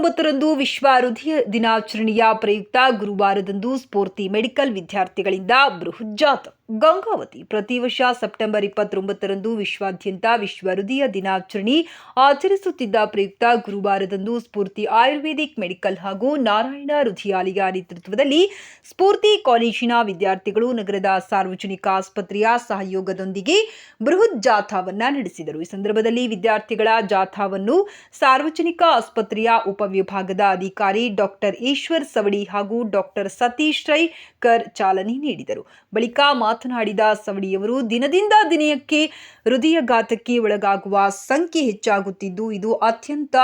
ಇಪ್ಪತ್ತೊಂಬತ್ತರಂದು ವಿಶ್ವ ಹೃದಯ ದಿನಾಚರಣೆಯ ಪ್ರಯುಕ್ತ ಗುರುವಾರದಂದು ಸ್ಫೂರ್ತಿ ಮೆಡಿಕಲ್ ವಿದ್ಯಾರ್ಥಿಗಳಿಂದ ಬೃಹತ್ ಜಾಥಾ ಗಂಗಾವತಿ. ಪ್ರತಿ ವರ್ಷ ಸೆಪ್ಟೆಂಬರ್ ಇಪ್ಪತ್ತೊಂಬತ್ತರಂದು ವಿಶ್ವಾದ್ಯಂತ ವಿಶ್ವ ಹೃದಯ ದಿನಾಚರಣೆ ಆಚರಿಸುತ್ತಿದ್ದ ಪ್ರಯುಕ್ತ ಗುರುವಾರದಂದು ಸ್ಫೂರ್ತಿ ಆಯುರ್ವೇದಿಕ್ ಮೆಡಿಕಲ್ ಹಾಗೂ ನಾರಾಯಣ ಹೃದಯಾಲಯ ನೇತೃತ್ವದಲ್ಲಿ ಸ್ಫೂರ್ತಿ ಕಾಲೇಜಿನ ವಿದ್ಯಾರ್ಥಿಗಳು ನಗರದ ಸಾರ್ವಜನಿಕ ಆಸ್ಪತ್ರೆಯ ಸಹಯೋಗದೊಂದಿಗೆ ಬೃಹತ್ ಜಾಥಾವನ್ನ ನಡೆಸಿದರು. ಈ ಸಂದರ್ಭದಲ್ಲಿ ವಿದ್ಯಾರ್ಥಿಗಳ ಜಾಥಾವನ್ನು ಸಾರ್ವಜನಿಕ ಆಸ್ಪತ್ರೆಯ ಉಪವಿಭಾಗದ ಅಧಿಕಾರಿ ಡಾಕ್ಟರ್ ಈಶ್ವರ್ ಸವಡಿ ಹಾಗೂ ಡಾಕ್ಟರ್ ಸತೀಶ್ ರೈ ಕರ್ ಚಾಲನೆ ನೀಡಿದರು. ಬಳಿಕ ಮಾತನಾಡಿದ ಸವಡಿಯವರು ದಿನದಿಂದ ದಿನಕ್ಕೆ ಹೃದಯಘಾತಕ್ಕೆ ಒಳಗಾಗುವ ಸಂಖ್ಯೆ ಹೆಚ್ಚಾಗುತ್ತಿದ್ದು ಇದು ಅತ್ಯಂತ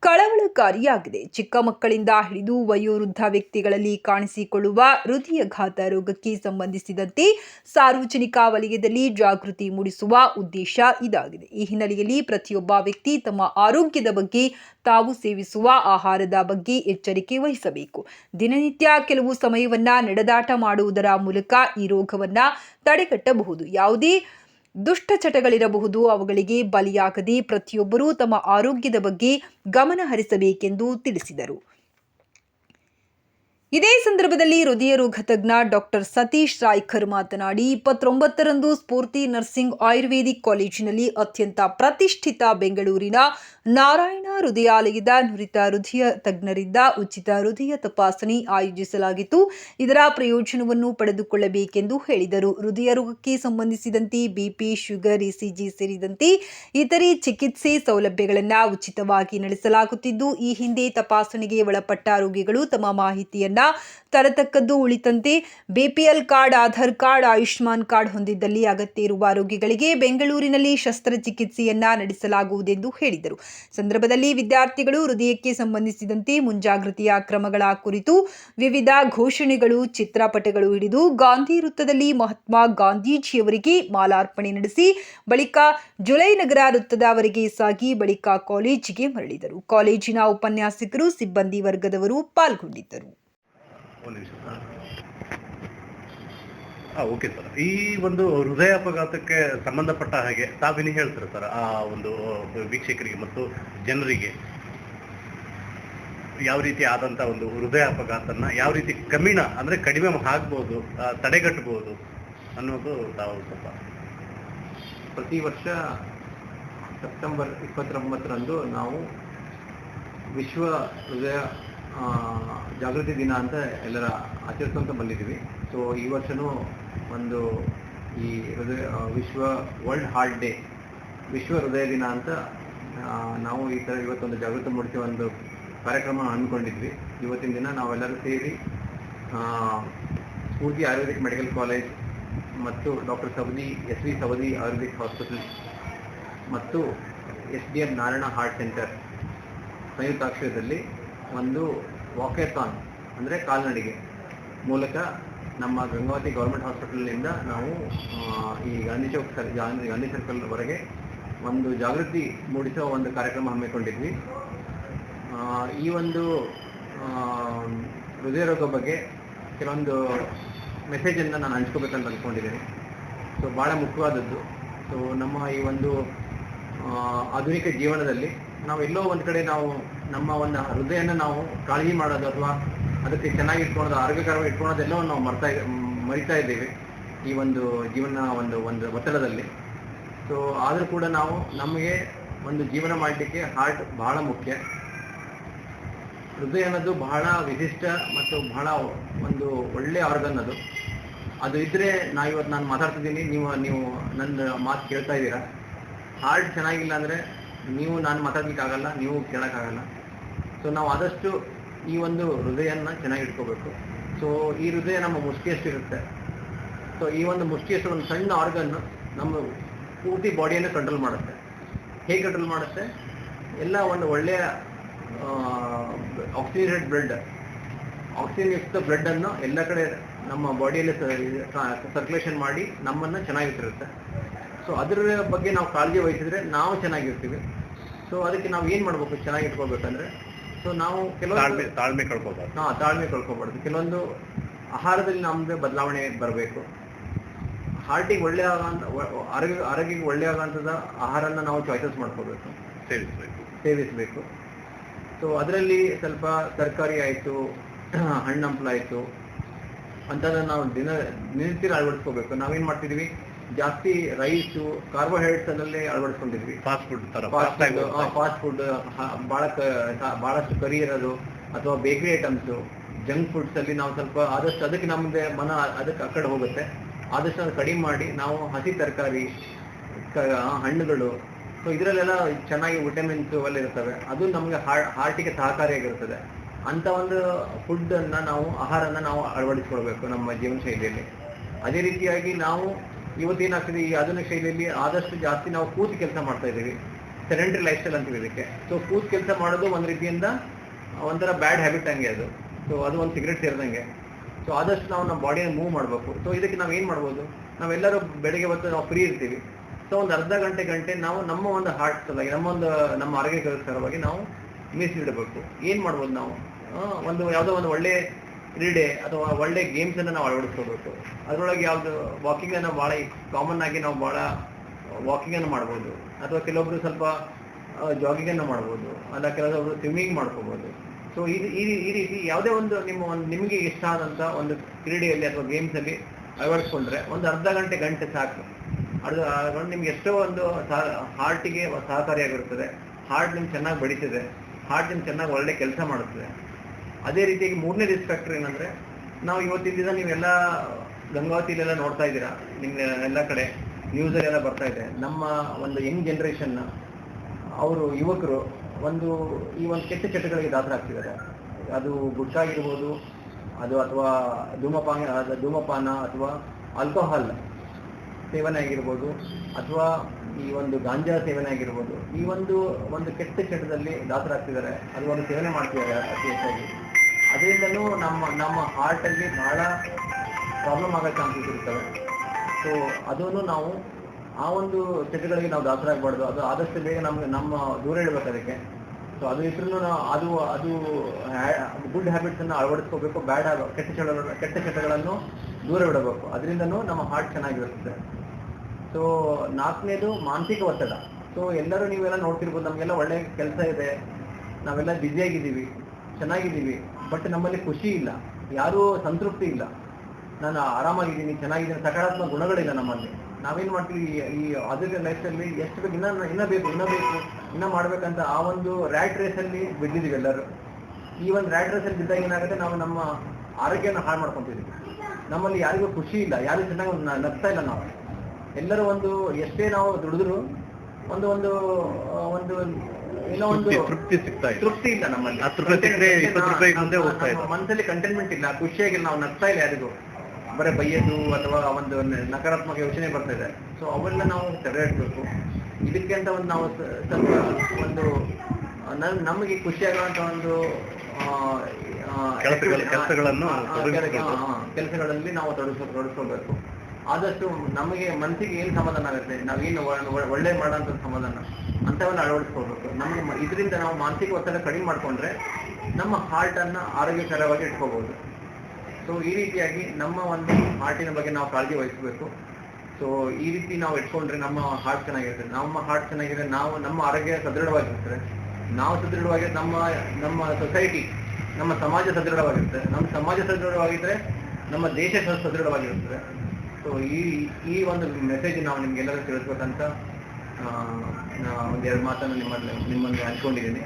ಕಳವಳಕಾರಿಯಾಗಿದೆ. ಚಿಕ್ಕ ಮಕ್ಕಳಿಂದ ಹಿಡಿದು ವಯೋವೃದ್ಧ ವ್ಯಕ್ತಿಗಳಲ್ಲಿ ಕಾಣಿಸಿಕೊಳ್ಳುವ ಹೃದಯಘಾತ ರೋಗಕ್ಕೆ ಸಂಬಂಧಿಸಿದಂತೆ ಸಾರ್ವಜನಿಕ ವಲಯದಲ್ಲಿ ಜಾಗೃತಿ ಮೂಡಿಸುವ ಉದ್ದೇಶ ಇದಾಗಿದೆ. ಈ ಹಿನ್ನೆಲೆಯಲ್ಲಿ ಪ್ರತಿಯೊಬ್ಬ ವ್ಯಕ್ತಿ ತಮ್ಮ ಆರೋಗ್ಯದ ಬಗ್ಗೆ, ತಾವು ಸೇವಿಸುವ ಆಹಾರದ ಬಗ್ಗೆ ಎಚ್ಚರಿಕೆ ವಹಿಸಬೇಕು. ದಿನನಿತ್ಯ ಕೆಲವು ಸಮಯವನ್ನ ನಡೆದಾಟ ಮಾಡುವುದರ ಮೂಲಕ ಈ ರೋಗವನ್ನ ತಡೆಗಟ್ಟಬಹುದು. ಯಾವುದೇ ದುಷ್ಟಚಟಗಳಿರಬಹುದು ಅವುಗಳಿಗೆ ಬಲಿಯಾಗದೆ ಪ್ರತಿಯೊಬ್ಬರೂ ತಮ್ಮ ಆರೋಗ್ಯದ ಬಗ್ಗೆ ಗಮನ ಹರಿಸಬೇಕೆಂದು ತಿಳಿಸಿದರು. ಇದೇ ಸಂದರ್ಭದಲ್ಲಿ ಹೃದಯ ರೋಗ ತಜ್ಞ ಡಾಕ್ಟರ್ ಸತೀಶ್ ರಾಯ್ಕರ್ ಮಾತನಾಡಿ, ಇಪ್ಪತ್ತೊಂಬತ್ತರಂದು ಸ್ಫೂರ್ತಿ ನರ್ಸಿಂಗ್ ಆಯುರ್ವೇದಿಕ್ ಕಾಲೇಜಿನಲ್ಲಿ ಅತ್ಯಂತ ಪ್ರತಿಷ್ಠಿತ ಬೆಂಗಳೂರಿನ ನಾರಾಯಣ ಹೃದಯಾಲಯದ ನುರಿತ ಹೃದಯ ತಜ್ಞರಿಂದ ಉಚಿತ ಹೃದಯ ತಪಾಸಣೆ ಆಯೋಜಿಸಲಾಗಿತ್ತು. ಇದರ ಪ್ರಯೋಜನವನ್ನು ಪಡೆದುಕೊಳ್ಳಬೇಕೆಂದು ಹೇಳಿದರು. ಹೃದಯ ರೋಗಕ್ಕೆ ಸಂಬಂಧಿಸಿದಂತೆ ಬಿಪಿ, ಶುಗರ್, ಇಸಿಜಿ ಸೇರಿದಂತೆ ಇತರೆ ಚಿಕಿತ್ಸೆ ಸೌಲಭ್ಯಗಳನ್ನು ಉಚಿತವಾಗಿ ನಡೆಸಲಾಗುತ್ತಿದ್ದು, ಈ ಹಿಂದೆ ತಪಾಸಣೆಗೆ ಒಳಪಟ್ಟ ರೋಗಿಗಳು ತಮ್ಮ ಮಾಹಿತಿಯನ್ನ ತರತಕ್ಕದ್ದು ಉಳಿತಂತೆ BPL card, Aadhaar card, Ayushman card ಹೊಂದಿದ್ದಲ್ಲಿ ಅಗತ್ಯ ಇರುವ ರೋಗಿಗಳಿಗೆ ಬೆಂಗಳೂರಿನಲ್ಲಿ ಶಸ್ತ್ರಚಿಕಿತ್ಸೆಯನ್ನ ನಡೆಸಲಾಗುವುದೆಂದು ಹೇಳಿದರು. ಸಂದರ್ಭದಲ್ಲಿ ವಿದ್ಯಾರ್ಥಿಗಳು ಹೃದಯಕ್ಕೆ ಸಂಬಂಧಿಸಿದಂತೆ ಮುಂಜಾಗೃತಿಯ ಕ್ರಮಗಳ ಕುರಿತು ವಿವಿಧ ಘೋಷಣೆಗಳು, ಚಿತ್ರಪಟಗಳು ಹಿಡಿದು ಗಾಂಧಿ ವೃತ್ತದಲ್ಲಿ ಮಹಾತ್ಮ ಗಾಂಧೀಜಿಯವರಿಗೆ ಮಾಲಾರ್ಪಣೆ ನಡೆಸಿ, ಬಳಿಕ ಜುಲೈ ನಗರ ವೃತ್ತದವರೆಗೆ ಸಾಗಿ, ಬಳಿಕ ಕಾಲೇಜಿಗೆ ಮರಳಿದರು. ಕಾಲೇಜಿನ ಉಪನ್ಯಾಸಕರು, ಸಿಬ್ಬಂದಿ ವರ್ಗದವರು ಪಾಲ್ಗೊಂಡಿದ್ದರು. ಒಂದು ನಿಮಿಷ. ಓಕೆ ಸರ್ ಈ ಒಂದು ಹೃದಯ ಅಪಘಾತಕ್ಕೆ ಸಂಬಂಧಪಟ್ಟ ಹಾಗೆ ತಾವೇನು ಹೇಳ್ತಾರೆ ಸರ್ ಆ ಒಂದು ವೀಕ್ಷಕರಿಗೆ ಮತ್ತು ಜನರಿಗೆ ಯಾವ ರೀತಿ ಆದಂಥ ಒಂದು ಹೃದಯ ಅಪಘಾತನ ಯಾವ ರೀತಿ ಕಮ್ಮಿಣ ಅಂದರೆ ಕಡಿಮೆ ಆಗ್ಬೋದು ತಡೆಗಟ್ಟಬಹುದು ಅನ್ನೋದು ತಾವು ಸ್ವಲ್ಪ ಪ್ರತಿ ವರ್ಷ ಸೆಪ್ಟೆಂಬರ್ ಇಪ್ಪತ್ತೊಂಬತ್ತರಂದು ನಾವು ವಿಶ್ವ ಹೃದಯ ಜಾಗೃತಿ ದಿನ ಅಂತ ಎಲ್ಲರ ಆಚರಿಸ್ಕೊಂತ ಬಂದಿದ್ದೀವಿ. ಸೊ ಈ ವರ್ಷನೂ ಒಂದು ಈ ಹೃದಯ ವಿಶ್ವ ವರ್ಲ್ಡ್ ಹಾರ್ಟ್ ಡೇ ವಿಶ್ವ ಹೃದಯ ದಿನ ಅಂತ ನಾವು ಈ ಥರ ಇವತ್ತೊಂದು ಜಾಗೃತಿ ಮೂಡಿಸಿ ಒಂದು ಕಾರ್ಯಕ್ರಮ ಅಂದ್ಕೊಂಡಿದ್ವಿ. ಇವತ್ತಿನ ದಿನ ನಾವೆಲ್ಲರೂ ಸೇರಿ ಸ್ಫೂರ್ತಿ ಆಯುರ್ವೇದಿಕ್ ಮೆಡಿಕಲ್ ಕಾಲೇಜ್ ಮತ್ತು doctor Savadi, S V Savadi ayurvedic hospital ಮತ್ತು S D M Narayana heart centre ಸಂಯುಕ್ತಾಶ್ರಯದಲ್ಲಿ ಒಂದು ವಾಕೇಥಾನ್ ಅಂದರೆ ಕಾಲ್ನಡಿಗೆ. ಮೂಲಕ ನಮ್ಮ ಗಂಗಾವತಿ ಗೌರ್ಮೆಂಟ್ ಹಾಸ್ಪಿಟಲ್ನಿಂದ ನಾವು ಈ ಗಾಂಧಿ ಚೌಕ್ ಸರ್ ಗಾಂಧಿ ಸರ್ಕಲ್ವರೆಗೆ ಒಂದು ಜಾಗೃತಿ ಮೂಡಿಸುವ ಒಂದು ಕಾರ್ಯಕ್ರಮ ಹಮ್ಮಿಕೊಂಡಿದ್ವಿ. ಈ ಒಂದು ಹೃದಯ ರೋಗ ಬಗ್ಗೆ ಕೆಲವೊಂದು ಮೆಸೇಜನ್ನು ನಾನು ಹಂಚ್ಕೋಬೇಕಂತ ಅಂದ್ಕೊಂಡಿದ್ದೀನಿ ಸೊ ಭಾಳ ಮುಖ್ಯವಾದದ್ದು. ಸೊ ನಮ್ಮ ಈ ಒಂದು ಆಧುನಿಕ ಜೀವನದಲ್ಲಿ ನಾವು ಎಲ್ಲೋ ಒಂದು ಕಡೆ ನಾವು ನಮ್ಮ ಒಂದು ಹೃದಯನ ನಾವು ಕಾಳಜಿ ಮಾಡೋದು ಅಥವಾ ಅದಕ್ಕೆ ಚೆನ್ನಾಗಿ ಇಟ್ಕೊಳೋದು, ಆರೋಗ್ಯಕರವಾಗಿ ಇಟ್ಕೊಳೋದೆಲ್ಲವನ್ನು ನಾವು ಮರ್ತಾ ಮರಿತಾ ಇದ್ದೇವೆ ಈ ಒಂದು ಜೀವನ ಒಂದು ಒಂದು ಒತ್ತಡದಲ್ಲಿ. ಸೊ ಆದರೂ ಕೂಡ ನಾವು ನಮಗೆ ಒಂದು ಜೀವನ ಮಾಡಲಿಕ್ಕೆ ಹಾರ್ಟ್ ಬಹಳ ಮುಖ್ಯ. ಹೃದಯ ಅನ್ನೋದು ಬಹಳ ವಿಶಿಷ್ಟ ಮತ್ತು ಬಹಳ ಒಂದು ಒಳ್ಳೆಯ ಆರ್ಗನ್ ಅದು. ಅದು ಇದ್ರೆ ನಾ ಇವತ್ತು ನಾನು ಮಾತಾಡ್ತಿದ್ದೀನಿ, ನೀವು ನೀವು ನನ್ನ ಮಾತು ಕೇಳ್ತಾ ಇದ್ದೀರಾ. ಹಾರ್ಟ್ ಚೆನ್ನಾಗಿಲ್ಲ ಅಂದರೆ ನೀವು ನಾನು ಮಾತಾಡ್ಲಿಕ್ಕೆ ಆಗಲ್ಲ ನೀವು ಕೇಳೋಕ್ಕಾಗಲ್ಲ. ಸೊ ನಾವು ಆದಷ್ಟು ಈ ಒಂದು ಹೃದಯನ ಚೆನ್ನಾಗಿ ಇಟ್ಕೋಬೇಕು. ಸೊ ಈ ಹೃದಯ ನಮ್ಮ ಮುಷ್ಟಿಯಷ್ಟಿರುತ್ತೆ ಸೊ ಈ ಒಂದು ಮುಷ್ಟಿಯಷ್ಟು ಒಂದು ಸಣ್ಣ ಆರ್ಗನ್ ನಮ್ಮ ಪೂರ್ತಿ ಬಾಡಿಯನ್ನು ಕಂಟ್ರೋಲ್ ಮಾಡುತ್ತೆ. ಹೇಗೆ ಕಂಟ್ರೋಲ್ ಮಾಡುತ್ತೆ? ಎಲ್ಲ ಒಂದು ಒಳ್ಳೆಯ ಆಕ್ಸಿಜನೇಟ್ ಬ್ಲಡ್ ಆಕ್ಸಿಜನ್ ಯುಕ್ತ ಬ್ಲಡ್ ಅನ್ನು ಎಲ್ಲ ಕಡೆ ನಮ್ಮ ಬಾಡಿಯಲ್ಲಿ ಸರ್ಕ್ಯುಲೇಷನ್ ಮಾಡಿ ನಮ್ಮನ್ನ ಚೆನ್ನಾಗಿಟ್ಟಿರುತ್ತೆ ಸೊ ಅದರ ಬಗ್ಗೆ ನಾವು ಕಾಳಜಿ ವಹಿಸಿದ್ರೆ ನಾವು ಚೆನ್ನಾಗಿರ್ತೀವಿ. ಸೊ ಅದಕ್ಕೆ ನಾವು ಏನು ಮಾಡ್ಬೇಕು? ಚೆನ್ನಾಗಿ ಇಟ್ಕೋಬೇಕಂದ್ರೆ ಸೊ ನಾವು ತಾಳ್ಮೆ ಕೆಲವೊಂದು ತಾಳ್ಮೆ ಕಳ್ಕೋಬಾರ್ದು. ಹಾ ತಾಳ್ಮೆ ಕಳ್ಕೊಬಾರ್ದು. ಕೆಲವೊಂದು ಆಹಾರದಲ್ಲಿ ನಮ್ದು ಬದಲಾವಣೆ ಬರಬೇಕು. ಹಾರ್ಟಿಗೆ ಒಳ್ಳೆ ಆಗಂತ ಆರೋಗ್ಯ ಆರೋಗ್ಯಕ್ಕೆ ಒಳ್ಳೆ ಆಗೋಂಥದ್ದು ಆಹಾರನ ನಾವು ಚಾಯ್ಸಸ್ ಮಾಡ್ಕೋಬೇಕು. ಸೇವಿಸಬೇಕು. ಸೇವಿಸಬೇಕು. ಸೊ ಅದರಲ್ಲಿ ಸ್ವಲ್ಪ ತರಕಾರಿ ಆಯಿತು ಹಣ್ಣಂಪ್ಲ ಆಯಿತು ಅಂತ ನಾವು ದಿನ ದಿನನಿತ್ಯ ಅಳವಡಿಸ್ಕೋಬೇಕು. ನಾವೇನ್ ಮಾಡ್ತಿದ್ವಿ? ಜಾಸ್ತಿ ರೈಸು ಕಾರ್ಬೋಹೈಡ್ರೇಟ್ಸ್ ಅಲ್ಲೇ ಅಳವಡಿಸ್ಕೊಂಡಿದ್ವಿ fast food fast food fast food ಬಹಳ ಬಹಳಷ್ಟು ಕರಿ ಇರೋದು ಅಥವಾ ಬೇಕರಿ ಐಟಮ್ಸ್ ಜಂಕ್ ಫುಡ್ಸ್ ಅಲ್ಲಿ ನಾವು ಸ್ವಲ್ಪ ಆದಷ್ಟು ಅದಕ್ಕೆ ನಮ್ದೆ ಮನ ಅದಕ್ಕೆ ಆ ಕಡೆ ಹೋಗುತ್ತೆ. ಆದಷ್ಟು ಅದು ಕಡಿಮೆ ಮಾಡಿ ನಾವು ಹಸಿ ತರಕಾರಿ ಹಣ್ಣುಗಳು ಸೊ ಇದರಲ್ಲೆಲ್ಲ ಚೆನ್ನಾಗಿ ವಿಟಮಿನ್ಸ್ ಎಲ್ಲ ಇರ್ತವೆ. ಅದು ನಮಗೆ ಹಾರ್ಟಿಗೆ ಸಹಕಾರಿಯಾಗಿರ್ತದೆ ಅಂತ ಒಂದು ಫುಡ್ ಅನ್ನ ನಾವು ಆಹಾರನ ನಾವು ಅಳವಡಿಸ್ಕೊಳ್ಬೇಕು ನಮ್ಮ ಜೀವನ ಶೈಲಿಯಲ್ಲಿ ಅದೇ ರೀತಿಯಾಗಿ ನಾವು ಇವತ್ತೇನಾಗ್ತದೆ, ಈ ಆಧುನಿಕ ಶೈಲಿಯಲ್ಲಿ ಆದಷ್ಟು ಜಾಸ್ತಿ ನಾವು ಕೂತು ಕೆಲಸ ಮಾಡ್ತಾ ಇದ್ದೀವಿ. ಸೆಡೆಂಟ್ರಿ ಲೈಫ್ ಸ್ಟೈಲ್ ಅಂತೀವಿ ಇದಕ್ಕೆ. ಸೊ ಕೂತು ಕೆಲಸ ಮಾಡೋದು ಒಂದು ರೀತಿಯಿಂದ ಒಂಥರ ಬ್ಯಾಡ್ ಹ್ಯಾಬಿಟ್ ಹಂಗೆ ಅದು. ಸೊ ಅದು ಒಂದು ಸಿಗರೆಟ್ ಸೇರಿದಂಗೆ. ಸೊ ಆದಷ್ಟು ನಾವು ನಮ್ಮ ಬಾಡಿಯನ್ನು ಮೂವ್ ಮಾಡಬೇಕು. ಸೊ ಇದಕ್ಕೆ ನಾವು ಏನು ಮಾಡ್ಬೋದು? ನಾವೆಲ್ಲರೂ ಬೆಳಿಗ್ಗೆ ಹೊತ್ತು ನಾವು ಫ್ರೀ ಇರ್ತೀವಿ. ಸೊ ಒಂದು ಅರ್ಧ ಗಂಟೆ ಗಂಟೆ ನಾವು ನಮ್ಮ ಒಂದು ಹಾರ್ಟ್ ಸಲುವಾಗಿ ನಮ್ಮ ಒಂದು, ನಮ್ಮ ಆರೋಗ್ಯಕರವಾಗಿ ನಾವು ಮೀಸಲಿಡಬೇಕು ಏನು ಮಾಡ್ಬೋದು ನಾವು? ಒಂದು ಯಾವುದೋ ಒಂದು ಒಳ್ಳೆ ಕ್ರೀಡೆ ಅಥವಾ ಒಳ್ಳೆ ಗೇಮ್ಸ್ ಅನ್ನ ನಾವು ಅಳವಡಿಸ್ಕೋಬೇಕು ಅದರೊಳಗೆ ಯಾವ್ದು ವಾಕಿಂಗ್ ಅನ್ನ ಬಹಳ ಕಾಮನ್ ಆಗಿ ನಾವು ಬಹಳ ವಾಕಿಂಗ್ ಅನ್ನು ಮಾಡ್ಬೋದು. ಅಥವಾ ಕೆಲವೊಬ್ರು ಸ್ವಲ್ಪ ಜಾಗಿಂಗ್ ಅನ್ನು ಮಾಡ್ಬೋದು. ಅಲ್ಲ ಕೆಲವೊಬ್ರು ಸ್ವಿಮ್ಮಿಂಗ್ ಮಾಡ್ಕೋಬಹುದು ಸೊ ಈ ಈ ಈ ರೀತಿ ಯಾವುದೇ ಒಂದು ನಿಮ್ಮ ಒಂದು, ನಿಮಗೆ ಇಷ್ಟ ಆದಂತ ಒಂದು ಕ್ರೀಡೆಯಲ್ಲಿ ಅಥವಾ ಗೇಮ್ಸ್ ಅಲ್ಲಿ ಅಳವಡಿಸ್ಕೊಂಡ್ರೆ ಒಂದು ಅರ್ಧ ಗಂಟೆ ಗಂಟೆ ಸಾಕು. ಅದು ನಿಮ್ಗೆ ಎಷ್ಟೋ ಒಂದು ಹಾರ್ಟಿಗೆ ಸಹಕಾರಿಯಾಗಿರುತ್ತದೆ ಹಾರ್ಟ್ ನಿಮ್ಗೆ ಚೆನ್ನಾಗಿ ಬಡಿತದೆ. ಹಾರ್ಟ್ ನಿಮ್ಗೆ ಚೆನ್ನಾಗಿ ಒಳ್ಳೆ ಕೆಲಸ ಮಾಡುತ್ತದೆ ಅದೇ ರೀತಿಯಾಗಿ ಮೂರನೇ ರಿಸ್ಕ್ ಫ್ಯಾಕ್ಟರ್ ಏನಂದ್ರೆ, ನಾವು ಇವತ್ತಿನ ದಿನ ನೀವೆಲ್ಲ ಗಂಗಾವತಿಲೆಲ್ಲ ನೋಡ್ತಾ ಇದ್ದೀರಾ? ನಿಮ್ಮ ಎಲ್ಲ ಕಡೆ ನ್ಯೂಸ್ ಎಲ್ಲ ಬರ್ತಾ ಇದೆ. ನಮ್ಮ ಒಂದು ಯಂಗ್ ಜನರೇಷನ್ ಅವರು ಯುವಕರು ಒಂದು ಈ ಒಂದು ಕೆಟ್ಟ ಚಟಗಳಿಗೆ ದಾಸರಾಗ್ತಿದ್ದಾರೆ ಅದು ಗುಟ್ಟಾಗಿರ್ಬೋದು, ಅದು ಅಥವಾ ಧೂಮಪಾನ ಧೂಮಪಾನ ಅಥವಾ ಆಲ್ಕೋಹಾಲ್ ಸೇವನೆ ಆಗಿರ್ಬೋದು, ಅಥವಾ ಈ ಒಂದು ಗಾಂಜಾ ಸೇವನೆ ಆಗಿರ್ಬೋದು, ಈ ಒಂದು ಒಂದು ಕೆಟ್ಟ ಚಟದಲ್ಲಿ ದಾಸರಾಗ್ತಿದ್ದಾರೆ. ಅದು ಒಂದು ಸೇವನೆ ಮಾಡ್ತಿದ್ದಾರೆ ಅತಿ ಹೆಚ್ಚಾಗಿ. ಅದರಿಂದನೂ ನಮ್ಮ ನಮ್ಮ ಹಾರ್ಟಲ್ಲಿ ಬಹಳ ಪ್ರಾಬ್ಲಮ್ ಆಗೋ ಚಾನ್ಸಸ್ ಇರ್ತವೆ. ಸೊ ಅದನ್ನು ನಾವು ಆ ಒಂದು ಚಟಗಳಿಗೆ ನಾವು ದಾಸರಾಗಬಾರ್ದು. ಅದು ಆದಷ್ಟು ಬೇಗ ನಮ್ಗೆ ನಮ್ಮ ದೂರ ಇಡಬೇಕು ಅದಕ್ಕೆ. ಸೊ ಅದು ಇದ್ರೂ ನಾವು ಅದು ಅದು ಗುಡ್ ಹ್ಯಾಬಿಟ್ಸ್ ಅನ್ನು ಅಳವಡಿಸ್ಕೋಬೇಕು. ಬ್ಯಾಡ್, ಕೆಟ್ಟ ಚಟ ಕೆಟ್ಟ ಚಟಗಳನ್ನು ದೂರ ಇಡಬೇಕು ಅದರಿಂದನೂ ನಮ್ಮ ಹಾರ್ಟ್ ಚೆನ್ನಾಗಿರುತ್ತೆ. ಸೊ ನಾಲ್ಕನೇದು ಮಾನಸಿಕ ಒತ್ತಡ. ಸೊ ಎಲ್ಲರೂ ನೀವೆಲ್ಲ ನೋಡ್ತಿರ್ಬೋದು, ನಮಗೆಲ್ಲ ಒಳ್ಳೆ ಕೆಲಸ ಇದೆ. ನಾವೆಲ್ಲ ಬ್ಯುಸಿಯಾಗಿದ್ದೀವಿ ಚೆನ್ನಾಗಿದ್ದೀವಿ. ಬಟ್ ನಮ್ಮಲ್ಲಿ ಖುಷಿ ಇಲ್ಲ. ಯಾರೂ ಸಂತೃಪ್ತಿ ಇಲ್ಲ. ನಾನು ಆರಾಮಾಗಿದ್ದೀನಿ, ಚೆನ್ನಾಗಿದ್ದೀನಿ, ಸಕಾರಾತ್ಮಕ ಗುಣಗಳಿಲ್ಲ ನಮ್ಮಲ್ಲಿ. ನಾವೇನು ಮಾಡ್ತೀವಿ, ಈ- ಅದರ ಲೈಫಲ್ಲಿ ಎಷ್ಟು ಬೇಕು, ಇನ್ನ ಇನ್ನ ಬೇಕು ಇನ್ನ ಬೇಕು, ಇನ್ನ ಮಾಡ್ಬೇಕಂತ ಆ ಒಂದು ರ್ಯಾಟ್ ರೇಸಲ್ಲಿ ಬಿದ್ದಿದ್ದೀವಿ ಎಲ್ಲರೂ. ಈ ಒಂದು ರ್ಯಾಟ್ ರೇಸಲ್ಲಿ ಬಿದ್ದಾಗ ಏನಾಗುತ್ತೆ, ನಾವು ನಮ್ಮ ಆರೋಗ್ಯನ ಹಾಳು ಮಾಡ್ಕೊತಿದ್ದೀವಿ. ನಮ್ಮಲ್ಲಿ ಯಾರಿಗೂ ಖುಷಿ ಇಲ್ಲ, ಯಾರಿಗೂ ಚೆನ್ನಾಗಿ ನಗ್ತಾ ಇಲ್ಲ ನಾವು. ಎಲ್ಲರೂ ಒಂದು ಎಷ್ಟೇ ನಾವು ದುಡಿದ್ರು, ಒಂದು ಒಂದು ಒಂದು ಏನೋ ಒಂದು ತೃಪ್ತಿ- ಸಿಗ್ತಾ ಇದೆ. ತೃಪ್ತಿ ಇಲ್ಲ ನಮ್ಮಲ್ಲಿ. ಮನಸ್ಸಲ್ಲಿ ಕಂಟೆನ್ಮೆಂಟ್ ಇಲ್ಲ. ಖುಷಿಯಾಗಿ ನಾವು ನಗ್ತಾ ಇಲ್ಲ ಯಾರಿಗೂ. ಬರೀ ಬೈಯೋದು ಅಥವಾ ಒಂದು ನಕಾರಾತ್ಮಕ ಯೋಚನೆ ಬರ್ತಾ ಇದೆ. ಸೊ ಅವೆಲ್ಲ ನಾವು ಸೆರೆ ಇಡ್ಬೇಕು ಇದಕ್ಕೆ ಅಂತ ಒಂದು ನಾವು ಸ್ವಲ್ಪ ಒಂದು ನಮಗೆ ಖುಷಿಯಾಗುವಂತ ಒಂದು ಕೆಲಸಗಳನ್ನು ಕೆಲಸಗಳಲ್ಲಿ ನಾವು ತೊಡಗಿಸ್ ತೊಡಗಿಸ್ಕೊಳ್ಬೇಕು. ಆದಷ್ಟು ನಮಗೆ ಮನಸ್ಸಿಗೆ ಏನು ಸಮಾಧಾನ ಆಗುತ್ತೆ? ನಾವೇನು ಒಳ್ಳೆ ಮಾಡೋಂಥ ಸಮಾಧಾನ? ಅಂತವನ್ನ ಅಳವಡಿಸ್ಕೊಳ್ಬೇಕು ನಮ್ಮ ಇದರಿಂದ ನಾವು ಮಾನಸಿಕ ಒತ್ತಡ ಕಡಿಮೆ ಮಾಡ್ಕೊಂಡ್ರೆ ನಮ್ಮ ಹಾರ್ಟ್ ಅನ್ನ ಆರೋಗ್ಯಕರವಾಗಿ ಇಟ್ಕೋಬಹುದು ಸೊ ಈ ರೀತಿಯಾಗಿ ನಮ್ಮ ಒಂದು ಹಾರ್ಟಿನ ಬಗ್ಗೆ ನಾವು ಕಾಳಜಿ ವಹಿಸಬೇಕು. ಸೊ ಈ ರೀತಿ ನಾವು ಇಟ್ಕೊಂಡ್ರೆ ನಮ್ಮ ಹಾರ್ಟ್ ಚೆನ್ನಾಗಿರುತ್ತೆ. ನಮ್ಮ ಹಾರ್ಟ್ ಚೆನ್ನಾಗಿದ್ರೆ ನಾವು ನಮ್ಮ ಆರೋಗ್ಯ ಸದೃಢವಾಗಿರ್ತದೆ ನಾವು ಸದೃಢವಾಗಿ ನಮ್ಮ ನಮ್ಮ ಸೊಸೈಟಿ ನಮ್ಮ ಸಮಾಜ ಸದೃಢವಾಗಿರ್ತದೆ ನಮ್ಮ ಸಮಾಜ ಸದೃಢವಾಗಿದ್ರೆ ನಮ್ಮ ದೇಶ ಸದೃಢವಾಗಿರುತ್ತದೆ. ಸೊ ಈ ಈ ಒಂದು ಮೆಸೇಜ್ ನಾವು ನಿಮ್ಗೆಲ್ಲರೂ ತಿಳಿಸ್ಬೇಕಂತ ಆ, ನಾ ಒಂದೆರಡು ಮಾತನ್ನು ನಿಮ್ಮಲ್ಲಿ ನಿಮ್ಮಲ್ಲಿ ಹಂಚ್ಕೊಂಡಿದ್ದೀನಿ.